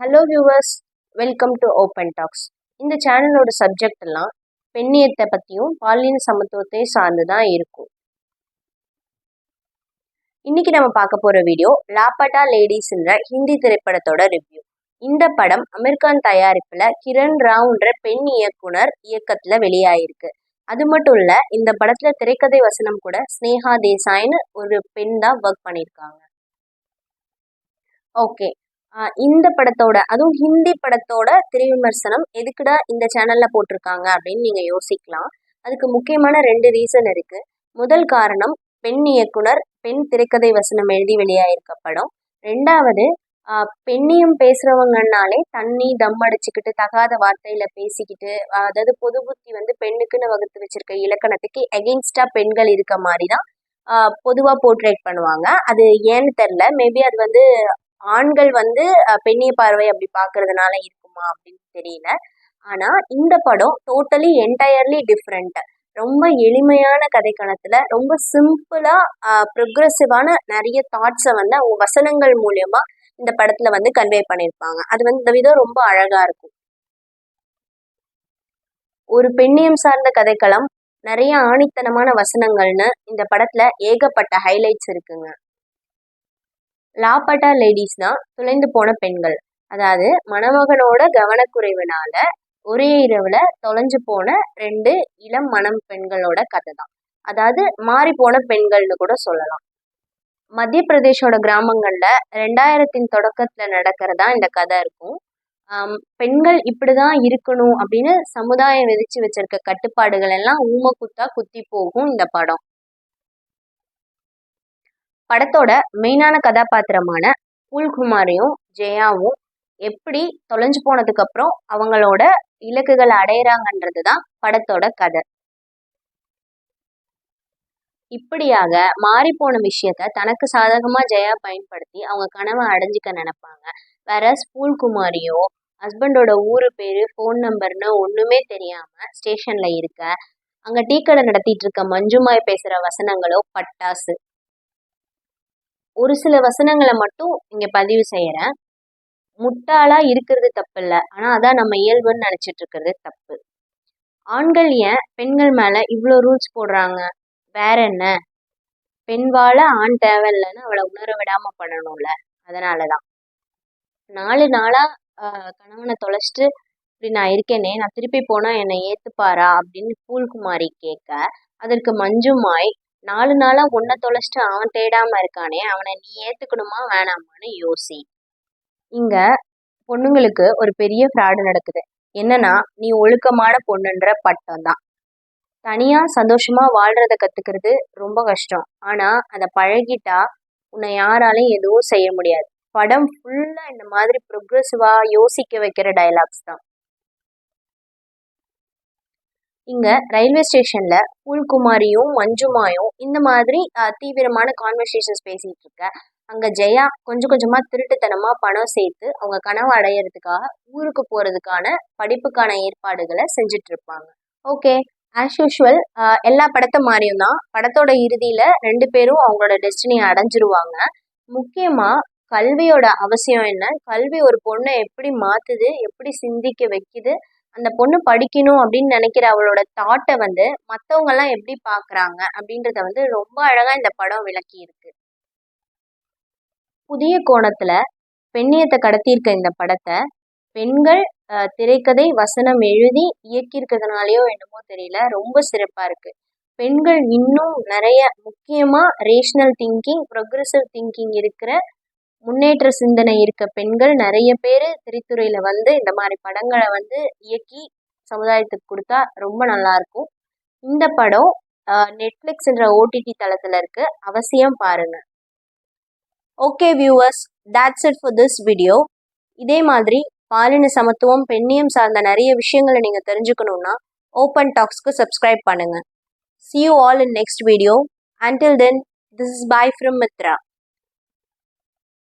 Hello viewers welcome to open talks இந்த சேனலோட subject எல்லாம் பெண்ணியத்தை பற்றியும் பாலின சமத்துவத்தையும் சார்ந்து தான் இருக்கும். இன்னைக்கு நம்ம பார்க்க போகிற வீடியோ லாப்பட்டா லேடிஸ்ன்ற ஹிந்தி திரைப்படத்தோட ரிவ்யூ இந்த படம் அமீர்கான் தயாரிப்பில் கிரண் ராவ்ன்ற பெண் இயக்குனர் இயக்கத்தில் வெளியாயிருக்கு. அது மட்டும் இல்லை இந்த படத்தில் திரைக்கதை வசனம் கூட ஸ்னேகா தேசாய்னு ஒரு பெண் தான் ஒர்க் பண்ணியிருக்காங்க ஓகே இந்த படத்தோட அதுவும் ஹிந்தி படத்தோட திரைவிமர்சனம் எதுக்குடா இந்த சேனல்ல போட்டிருக்காங்க அப்படின்னு நீங்க யோசிக்கலாம். அதுக்கு முக்கியமான ரெண்டு ரீசன் இருக்கு. முதல் காரணம் பெண் இயக்குனர் பெண் திரைக்கதை வசனம் எழுதி வெளியாயிருக்க படம். ரெண்டாவது பெண்ணியம் பேசுறவங்கனாலே தண்ணி தம் அடிச்சுக்கிட்டு தகாத வார்த்தையில பேசிக்கிட்டு அதாவது பொது புத்தி வந்து பெண்ணுக்குன்னு வகுத்து வச்சிருக்க இலக்கணத்துக்கு எகெயின்ஸ்டா பெண்கள் இருக்க மாதிரி தான் பொதுவாக போர்ட்ரேட் பண்ணுவாங்க. அது ஏன்னு தெரில மேபி அது வந்து ஆண்கள் வந்து பெண்ணிய பார்வை அப்படி பார்க்கறதுனால இருக்குமா அப்படின்னு தெரியல. ஆனா இந்த படம் டோட்டலி என்டையர்லி டிஃப்ரெண்ட் ரொம்ப எளிமையான கதைக்களத்துல ரொம்ப சிம்பிளா ப்ரொக்ரெசிவான நிறைய தாட்ஸை வந்து அவங்க வசனங்கள் மூலியமா இந்த படத்துல வந்து கன்வே பண்ணியிருப்பாங்க. அது வந்து இந்த விதம் ரொம்ப அழகா இருக்கும். ஒரு பெண்ணியம் சார்ந்த கதைக்களம் நிறைய ஆணித்தனமான வசனங்கள்னு இந்த படத்துல ஏகப்பட்ட ஹைலைட்ஸ் இருக்குங்க. லாப்பட்டா லேடிஸ்னா தொலைந்து துளைந்து போன பெண்கள். அதாவது மணமகனோட கவனக்குறைவுனால ஒரே இரவுல தொலைஞ்சு போன ரெண்டு இளம் மணம் பெண்களோட கதை தான் அதாவது மாறி போன பெண்கள்னு கூட சொல்லலாம். மத்திய பிரதேஷோட கிராமங்கள்ல ரெண்டாயிரத்தின் தொடக்கத்துல நடக்கிறதா இந்த கதை இருக்கும். பெண்கள் இப்படிதான் இருக்கணும் அப்படின்னு சமுதாயம் விதிச்சு வச்சிருக்க கட்டுப்பாடுகள் எல்லாம் ஊம குத்தா குத்தி போகும் இந்த படம். படத்தோட மெயினான கதாபாத்திரமான புல்குமாரையும் ஜெயாவும் எப்படி தொலைஞ்சு போனதுக்கு அப்புறம் அவங்களோட இலக்குகளை அடையிறாங்கன்றது தான் படத்தோட கதை. இப்படியாக மாறிப்போன விஷயத்த தனக்கு சாதகமா ஜெயா பயன்படுத்தி அவங்க கனவை அடைஞ்சிக்க நினைப்பாங்க. வேற ஸ்கூல் குமாரியோ ஹஸ்பண்டோட ஊரு பேரு ஃபோன் நம்பர்னு ஒண்ணுமே தெரியாம ஸ்டேஷன்ல இருக்க அங்க டீ கடை நடத்திட்டு இருக்க மஞ்சுமாய் பேசுற வசனங்களோ பட்டாசு. ஒரு சில வசனங்களை மட்டும் இங்கே பதிவு செய்கிறேன் முட்டாளா இருக்கிறது தப்பு ஆனால் அதான் நம்ம இயல்புன்னு நினச்சிட்டு இருக்கிறது தப்பு. ஆண்கள் ஏன் பெண்கள் மேலே இவ்வளோ ரூல்ஸ் போடுறாங்க? வேற என்ன? பெண் வாழ ஆண் தேவையில்லைன்னு அவளை உணர விடாமல் பண்ணணும்ல. அதனாலதான். நாலு நாளாக கணவனை தொலைச்சிட்டு இப்படி நான் இருக்கேனே நான் திருப்பி போனால் என்னை ஏற்றுப்பாரா அப்படின்னு பூல்குமாரி கேட்க அதற்கு மஞ்சுமாய் நாலு நாளா உன்னை தொலைச்சிட்டு அவன் தேடாம இருக்கானே அவனை நீ ஏத்துக்கணுமா வேணாமான்னு யோசி. இங்க பொண்ணுங்களுக்கு ஒரு பெரிய ஃப்ராடு நடக்குது. என்னன்னா நீ ஒழுக்கமான பொண்ணுன்ற பட்டம் தான். தனியா சந்தோஷமா வாழ்றத கத்துக்கிறது ரொம்ப கஷ்டம். ஆனா அதை பழகிட்டா உன்னை யாராலையும் எதுவும் செய்ய முடியாது. படம் ஃபுல்லா இந்த மாதிரி ப்ரொக்ரெசிவா யோசிக்க வைக்கிற டயலாக்ஸ் தான். இங்க ரயில்வே ஸ்டேஷன்ல பூல்குமாரியும் மஞ்சுமாயும் இந்த மாதிரி தீவிரமான கான்வர்சேஷன்ஸ் பேசிட்டு இருக்க. அங்க ஜெயா கொஞ்சம் கொஞ்சமா திருட்டுத்தனமா பணம் சேர்த்து அவங்க கனவு அடையிறதுக்காக ஊருக்கு போறதுக்கான படிப்புக்கான ஏற்பாடுகளை செஞ்சுட்டு இருப்பாங்க. ஓகே ஆஸ் யூஷுவல் எல்லா படத்தை மாதிரியும் தான். படத்தோட இறுதியில ரெண்டு பேரும் அவங்களோட டெஸ்டினியை அடைஞ்சிருவாங்க. முக்கியமா கல்வியோட அவசியம் என்ன? கல்வி ஒரு பொண்ணை எப்படி மாத்துது? எப்படி சிந்திக்க வைக்குது? அந்த பொண்ணு படிக்கணும் அப்படின்னு நினைக்கிற அவளோட தாட்டை வந்து மற்றவங்கெல்லாம் எப்படி பாக்குறாங்க அப்படின்றத வந்து ரொம்ப அழகா இந்த படம் விளக்கி இருக்கு புதிய கோணத்துல பெண்ணியத்தை கடத்தியிருக்க இந்த படத்தை பெண்கள் திரைக்கதை வசனம் எழுதி இயக்கியிருக்கிறதுனாலயோ என்னமோ தெரியல ரொம்ப சிறப்பா இருக்கு. பெண்கள் இன்னும் நிறைய முக்கியமா ரேஷனல் திங்கிங் ப்ரொக்ரெசிவ் திங்கிங் இருக்கிற முன்னேற்ற சிந்தனை இருக்க பெண்கள் நிறைய பேர் திரைத்துறையில் வந்து இந்த மாதிரி படங்களை வந்து இயக்கி சமுதாயத்துக்கு கொடுத்தா ரொம்ப நல்லாயிருக்கும் இந்த படம் நெட்ஃப்ளிக்ஸ்ன்ற ஓடிடி தளத்தில் இருக்கு. அவசியம் பாருங்க. Okay viewers that's it for this video இதே மாதிரி பாலின சமத்துவம் பெண்ணியம் சார்ந்த நிறைய விஷயங்களை நீங்கள் தெரிஞ்சுக்கணுன்னா ஓப்பன் டாக்ஸ்க்கு சப்ஸ்கிரைப் பண்ணுங்க. See you all in next video until then this is bye from Mitra